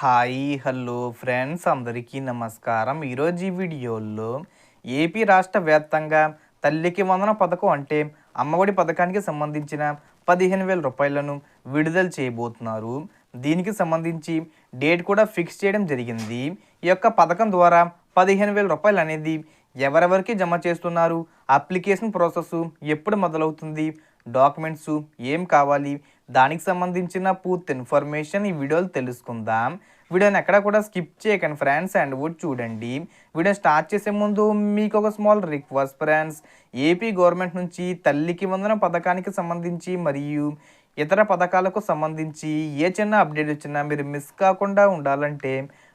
Hi hello friends అందరికీ నమస్కారం. ఈరోజు ఈ వీడియోలో ఏపీ రాష్ట్ర వ్యాప్తంగా తల్లికి వందన పథకం అంటే అమ్మఒడి పథకానికి సంబంధించిన పదిహేను వేల రూపాయలను విడుదల చేయబోతున్నారు. దీనికి సంబంధించి డేట్ కూడా ఫిక్స్ చేయడం జరిగింది. ఈ యొక్క పథకం ద్వారా పదిహేను వేల రూపాయలు అనేది ఎవరెవరికి జమ చేస్తున్నారు అప్లికేషన్ ప్రాసెస్ ఎప్పుడు మొదలవుతుంది డాక్యుమెంట్స్ ఏం కావాలి దానికి సంబంధించిన పూర్తి ఇన్ఫర్మేషన్ ఈ వీడియోలో తెలుసుకుందాం. వీడియోని ఎక్కడ కూడా స్కిప్ చేయకండి ఫ్రెండ్స్ అండ్ వుడ్ చూడండి. వీడియో స్టార్ట్ చేసే ముందు మీకు ఒక small request friends. AP government నుంచి తల్లికి వందన పథకానికి సంబంధించి మరియు ఇతర పథకాలకు సంబంధించి ఏ చిన్న అప్డేట్ వచ్చినా మీరు మిస్ కాకుండా ఉండాలంటే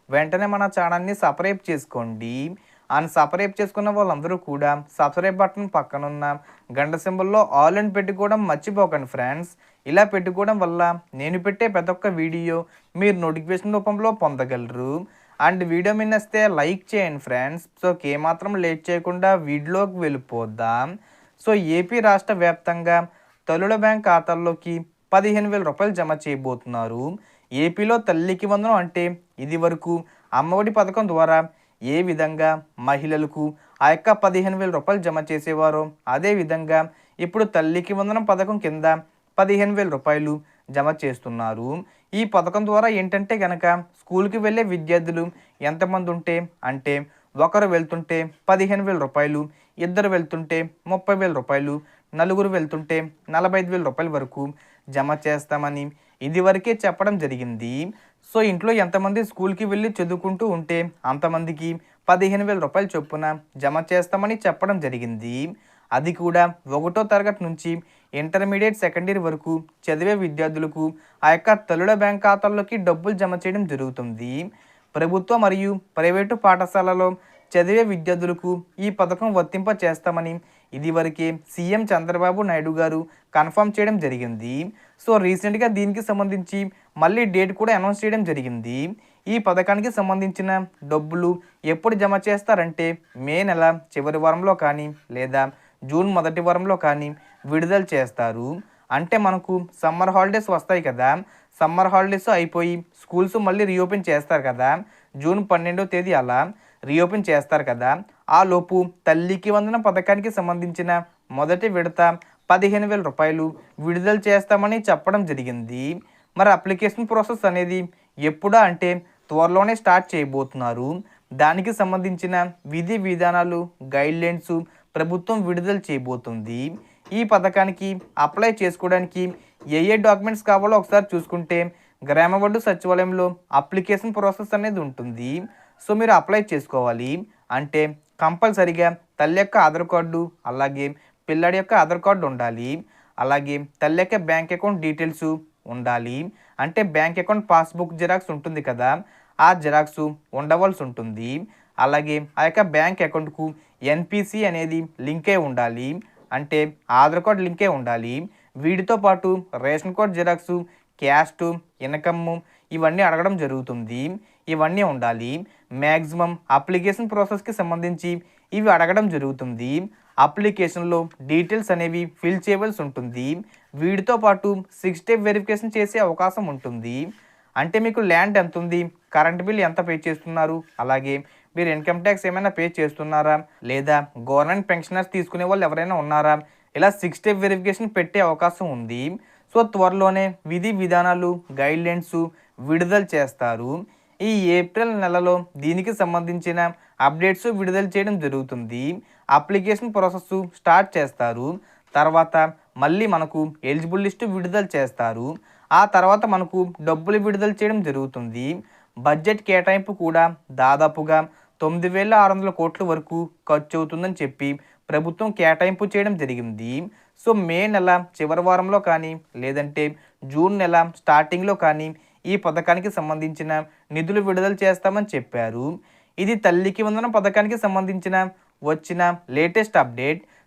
వెంటనే మన ఛానల్ని సబ్స్క్రైబ్ చేసుకోండి. అండ్ సపరేట్ చేసుకున్న వాళ్ళందరూ కూడా సబ్స్క్రైబ్ బటన్ పక్కనున్న గంట సింబల్లో ఆల్ అని పెట్టుకోవడం మర్చిపోకండి ఫ్రెండ్స్. ఇలా పెట్టుకోవడం వల్ల నేను పెట్టే ప్రతి ఒక్క వీడియో మీరు నోటిఫికేషన్ రూపంలో పొందగలరు. అండ్ వీడియో మీద వస్తే లైక్ చేయండి ఫ్రెండ్స్. సో ఏమాత్రం లేట్ చేయకుండా వీడియోకి వెళ్ళిపోద్దాం సో ఏపీ రాష్ట్ర వ్యాప్తంగా తల్లుల బ్యాంక్ ఖాతాల్లోకి పదిహేను వేల రూపాయలు జమ చేయబోతున్నారు. ఏపీలో తల్లికి వందనం అంటే ఇది వరకు అమ్మఒడి పథకం ద్వారా ఏ విధంగా మహిళలకు ఆ యొక్క పదిహేను వేల రూపాయలు జమ చేసేవారో అదే విధంగా ఇప్పుడు తల్లికి వందనం పథకం కింద పదిహేను వేల రూపాయలు జమ చేస్తున్నారు. ఈ పథకం ద్వారా ఏంటంటే కనుక స్కూల్కి వెళ్ళే విద్యార్థులు ఎంతమంది ఉంటే అంటే ఒకరు వెళ్తుంటే పదిహేను వేల రూపాయలు ఇద్దరు వెళ్తుంటే ముప్పై వేల రూపాయలు నలుగురు వెళ్తుంటే నలభై ఐదు వేల రూపాయల వరకు జమ చేస్తామని ఇదివరకే చెప్పడం జరిగింది. సో ఇంట్లో ఎంతమంది స్కూల్కి వెళ్ళి చదువుకుంటూ ఉంటే అంతమందికి పదిహేను వేల రూపాయలు చొప్పున జమ చేస్తామని చెప్పడం జరిగింది. అది కూడా ఒకటో తరగతి నుంచి ఇంటర్మీడియట్ సెకండరీ వరకు చదివే విద్యార్థులకు ఆ యొక్క తల్లుల బ్యాంక్ ఖాతాల్లోకి డబ్బులు జమ చేయడం జరుగుతుంది. ప్రభుత్వ మరియు ప్రైవేటు పాఠశాలలో చదివే విద్యార్థులకు ఈ పథకం వర్తింప చేస్తామని ఇదివరకే సీఎం చంద్రబాబు నాయుడు గారు కన్ఫర్మ్ చేయడం జరిగింది. సో రీసెంట్గా దీనికి సంబంధించి మళ్ళీ డేట్ కూడా అనౌన్స్ చేయడం జరిగింది. ఈ పథకానికి సంబంధించిన డబ్బులు ఎప్పుడు జమ చేస్తారంటే మే నెల చివరి వారంలో కానీ లేదా జూన్ మొదటి వారంలో కానీ విడుదల చేస్తారు. అంటే మనకు సమ్మర్ హాలిడేస్ వస్తాయి కదా. సమ్మర్ హాలిడేస్ అయిపోయి స్కూల్స్ మళ్ళీ రీఓపెన్ చేస్తారు కదా. జూన్ పన్నెండో తేదీ అలా రీఓపెన్ చేస్తారు కదా. ఆ లోపు తల్లికి వందన పథకానికి సంబంధించిన మొదటి విడత పదిహేను వేల రూపాయలు విడుదల చేస్తామని చెప్పడం జరిగింది. మరి అప్లికేషన్ ప్రాసెస్ అనేది ఎప్పుడా అంటే త్వరలోనే స్టార్ట్ చేయబోతున్నారు. దానికి సంబంధించిన విధి విధానాలు గైడ్లైన్స్ ప్రభుత్వం విడుదల చేయబోతుంది. ఈ పథకానికి అప్లై చేసుకోవడానికి ఏ ఏ డాక్యుమెంట్స్ కావాలో ఒకసారి చూసుకుంటే గ్రామవడ్డు సచివాలయంలో అప్లికేషన్ ప్రాసెస్ అనేది ఉంటుంది. సో మీరు అప్లై చేసుకోవాలి. అంటే కంపల్సరిగా తల్లి యొక్క ఆధార్ కార్డు అలాగే పిల్లాడి యొక్క ఆధార్ కార్డు ఉండాలి. అలాగే తల్లి యొక్క బ్యాంక్ అకౌంట్ డీటెయిల్స్ ఉండాలి. అంటే బ్యాంక్ అకౌంట్ పాస్బుక్ జిరాక్స్ ఉంటుంది కదా ఆ జిరాక్స్ ఉండవలసి ఉంటుంది. అలాగే ఆ యొక్క బ్యాంక్ అకౌంట్కు ఎన్పిసి అనేది లింకే ఉండాలి. అంటే ఆధార్ కార్డ్ లింకే ఉండాలి. వీటితో పాటు ration card xerox caste income ఇవన్నీ అడగడం జరుగుతుంది. ఇవన్నీ ఉండాలి. మ్యాక్సిమం అప్లికేషన్ ప్రాసెస్కి సంబంధించి ఇవి అడగడం జరుగుతుంది. అప్లికేషన్లో డీటెయిల్స్ అనేవి ఫిల్ చేయవలసి ఉంటుంది. వీటితో పాటు సిక్స్ స్టెప్ వెరిఫికేషన్ చేసే అవకాశం ఉంటుంది. అంటే మీకు ల్యాండ్ ఎంత ఉంది? కరెంట్ బిల్ ఎంత పే చేస్తున్నారు? అలాగే మీరు ఇన్కమ్ ట్యాక్స్ ఏమైనా పే చేస్తున్నారా? లేదా గవర్నమెంట్ పెన్షనర్స్ తీసుకునే వాళ్ళు ఎవరైనా ఉన్నారా? ఇలా సిక్స్ స్టెప్ వెరిఫికేషన్ పెట్టే అవకాశం ఉంది. సో త్వరలోనే విధి విధానాలు గైడ్లైన్స్ విడుదల చేస్తారు. ఈ ఏప్రిల్ నెలలో దీనికి సంబంధించిన అప్డేట్స్ విడుదల చేయడం జరుగుతుంది. అప్లికేషన్ ప్రాసెస్ స్టార్ట్ చేస్తారు. తర్వాత మళ్ళీ మనకు ఎలిజిబుల్ లిస్టు విడుదల చేస్తారు. ఆ తర్వాత మనకు డబ్బులు విడుదల చేయడం జరుగుతుంది. బడ్జెట్ కేటాయింపు కూడా దాదాపుగా తొమ్మిది వేల ఆరు వందల కోట్ల వరకు ఖర్చు అవుతుందని చెప్పి ప్రభుత్వం కేటాయింపు చేయడం జరిగింది. సో మే నెల చివరి వారంలో కానీ లేదంటే జూన్ నెల స్టార్టింగ్లో కానీ ఈ పథకానికి సంబంధించిన నిధులు విడుదల చేస్తామని చెప్పారు. ఇది తల్లికి వందన పథకానికి సంబంధించిన వచ్చిన లేటెస్ట్ అప్డేట్